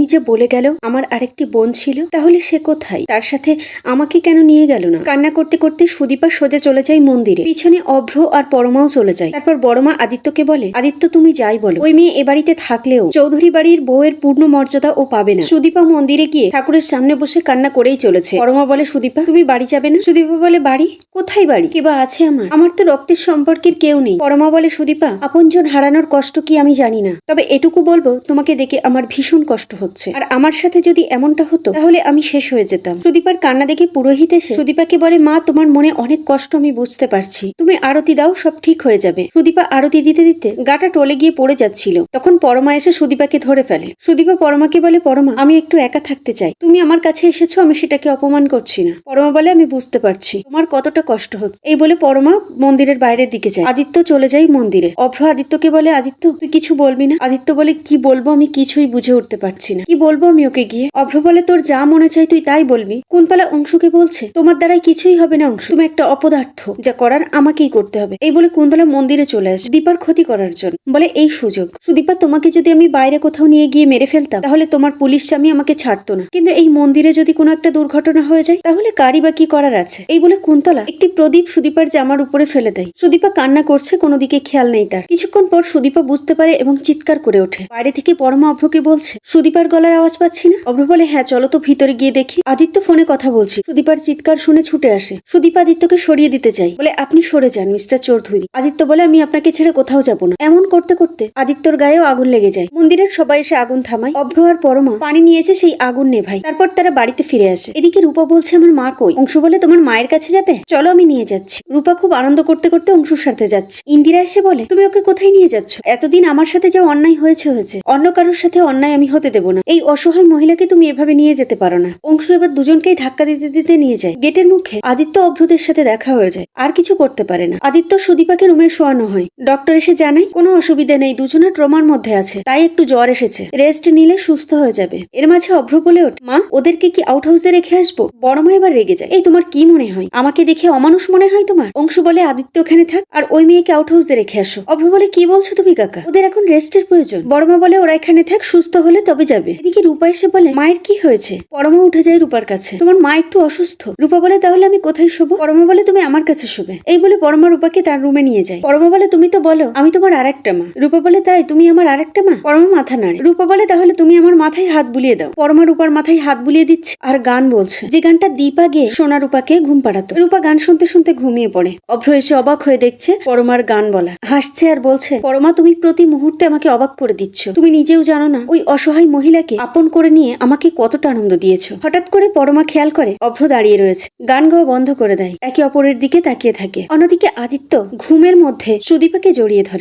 মৌনি যে বলে গেল আমার আরেকটি বোন ছিল, তাহলে সে কোথায়? তার সাথে আমাকে কেন নিয়ে গেল না? কান্না করতে করতে সুদীপা সোজা চলে যায় মন্দিরে। পিছনে অভ্র আর পরমাও চলে যায়। তারপর বড়মা আদিত্যকে বলে, আদিত্য, তুমি যাই বলো। ওই মেয়ে এ বাড়িতে থাকলেও চৌধুরী বাড়ির বউয়ের পূর্ণ মর্যাদা ও পাবে না। সুদীপা মন্দিরে গিয়ে ঠাকুরের সামনে বসে কান্না করেই চলেছে। পরমা বলে, সুদীপা, তুমি বাড়ি যাবে না? সুদীপা বলে, বাড়ি? কোথায় বাড়ি? কিবা আছে আমার? আমার তো রক্তের সম্পর্কের কেউ নেই। পরমা বলে, সুদীপা, আপনজন হারানোর কষ্ট কি আমি জানি না। তবে এটুকু বলব, তোমাকে দেখে আমার ভীষণ কষ্ট হচ্ছে। আর আমার সাথে যদি এমনটা হতো, তাহলে আমি শেষ হয়ে যেতাম। সুদীপার কান্না দেখে পুরোহিত এসে সুদীপাকে বলে, মা, তোমার মনে অনেক কষ্ট, আমি বুঝতে পারছি। তুমি আরতি দাও, সব ঠিক হয়ে যাবে। সুদীপা আরতি দিতে দিতে গাটা টলে গিয়ে পড়ে যাচ্ছিল। তখন পরমা এসে সুদীপাকে ধরে ফেলে। সুদীপা পরমাকে বলে, পরমা, আমি একটু একা থাকতে চাই। তুমি আমার কাছে এসেছ, আমি সেটাকে অপমান করছি না। পরমা বলে, আমি বুঝতে পারছি। তোমার কতটা কষ্ট হচ্ছে। এই বলে পরমা মন্দিরের বাইরের দিকে যায়। আদিত্য চলে যায় মন্দিরে। অভ্র আদিত্যকে বলে, আদিত্য, তুই কিছু বলবি না? আদিত্য বলে, কি বলব, আমি কিছুই বুঝে উঠতে পারছি না। কি বলব আমি ওকে গিয়ে? অভ্র বলে, তোর যা মনে চাই তুই তাই বলবি। কুনপালা অংশুকে বলছে, তোমার দ্বারাই কিছুই হবে না অংশ, তুমি একটা অপদার্থ, যা করার আমাকেই করতে হবে। এই বলে কুন্তলা মন্দিরে চলে আসে দীপার ক্ষতি করার জন্য। বলে, এই সুযোগ, সুদীপা, তোমাকে যদি আমি বাইরে কোথাও নিয়ে গিয়ে মেরে ফেলতাম, তাহলে তোমার পুলিশ স্বামী আমাকে ছাড়তো না। কিন্তু এই মন্দিরে যদি কোনো একটা দুর্ঘটনা হয়ে যায়, তাহলে কারি বা কি করার আছে? এই বলে কুন্তলা একটি প্রদীপ সুদীপার জামার উপরে ফেলে দেয়। সুদীপা কান্না করছে, কোনো দিকে খেয়াল নেই তার। কিছুক্ষণ পর সুদীপা বুঝতে পারে এবং চিৎকার করে ওঠে। বাইরে থেকে পরমা অভ্রকে বলছে সুদীপার গলার আওয়াজ পাচ্ছি না? অভ্র বলে হ্যাঁ চলো তো ভিতরে গিয়ে দেখি। আদিত্য ফোনে কথা বলছি। সুদীপার চিৎকার শুনে ছুটে আসে। সুদীপ আদিত্যকে সরিয়ে দিতে চাই। বলে, আপনি সরে যান, মিস্টার চৌধুরী। আদিত্য বলে, আমি আপনাকে ছেড়ে কোথাও যাব না। এমন করতে করতে আদিত্যর গায়েও আগুন লেগে যায়। মন্দিরের সবাই এসে আগুন থামায়। অভ্র আর পরমা পানি নিয়ে এসে সেই আগুন নেভাই তারপর তারা বাড়িতে ফিরে আসে। এদিকে রূপা বলছে, আমার মা কই? অংশু বলে, তোমার মায়ের কাছে যাবে? চলো, আমি নিয়ে যাচ্ছি। রূপা খুব আনন্দ করতে করতে অংশুর সাথে যাচ্ছে। ইন্দিরা এসে বলে, তুমি ওকে কোথায় নিয়ে যাচ্ছ? এতদিন আমার সাথে যা অন্যায় হয়েছে হয়েছে। অন্য কারোর সাথে অন্যায় আমি হতে দেবো না। এই অসহায় মহিলাকে তুমি এভাবে নিয়ে যেতে পারো না। অংশ এবার দুজনকেই ধাক্কা দিতে দিতে নিয়ে যায়। গেটের মুখে আদিত্য অভ্রদের সাথে দেখা হয়ে যায়। আর কিছু করতে পারে না। আদিত্য সুদীপাকে রুমে শোয়ানো হয়। ডক্টর এসে জানায়, কোনো অসুবিধা নেই দুজনের ট্রমার মধ্যে আছে। তাই একটু জ্বর এসেছে। রেস্ট নিলে সুস্থ হয়ে যাবে। এর মাঝে অভ্র বলে ওঠ, মা, ওদেরকে কি আউট হাউসে রেখে আসব? বড় মা এবার রেগে যায়, এই তোমার কি মনে হয়? আমাকে দেখে অমানুষ মনে হয় তোমার? অংশু বলে, আদিত্য ওখানে থাক, আর ওই মেয়েকে আউট হাউসে রেখে আসো। অভ্র বলে, কি বলছো তুমি, কাকা? ওদের এখন রেস্টের প্রয়োজন। বড় মা বলে, ওরা এখানে থাক, সুস্থ হলে তবে যাবে। এদিকে রূপা এসে বলে, মায়ের কি হয়েছে? পরমা উঠে যায় রূপার কাছে। তোমার মা একটু অসুস্থ। রূপা বলে, তাহলে আমি কোথায় শোবো? পরমা বলে, তুমি আমার কাছে শোবে। এই বলে পরমা রূপাকে তার রুমে নিয়ে যায়। পরমা বলে, তুমি তো বলো, আমি তোমার আরেকটা মা। রূপা বলে, তাই, তুমি আমার আরেকটা মা? পরমা মাথা নাড়ে। রূপা বলে, তাহলে তুমি আমার মাথায় হাত বুলিয়ে দাও। পরমা রূপার মাথায় হাত বুলিয়ে দিচ্ছে আর গান বলছে। যে গানটা দীপা গেয়ে সোনা রূপাকে ঘুম পাড়াতো। রূপা গান শুনতে শুনতে ঘুমিয়ে পড়ে। অভ্র এসে অবাক হয়ে দেখছে পরমার গান বলা। হাসছে আর বলছে, পরমা, তুমি প্রতি মুহূর্তে আমাকে অবাক করে দিচ্ছ। তুমি নিজেও জানো না, ওই অসহায় মহিলাকে আপন করে নিয়ে আমাকে কতটা আনন্দ দিয়েছ? হঠাৎ করে পরমা খেয়াল করে, অভ্র দাঁড়িয়ে রয়েছে। গান গাওয়া বন্ধ করে দেয়। একে অপরের দিকে তাকিয়ে থাকে। অন্যদিকে আদিত্য ঘুমের মধ্যে সুদীপাকে জড়িয়ে ধরে।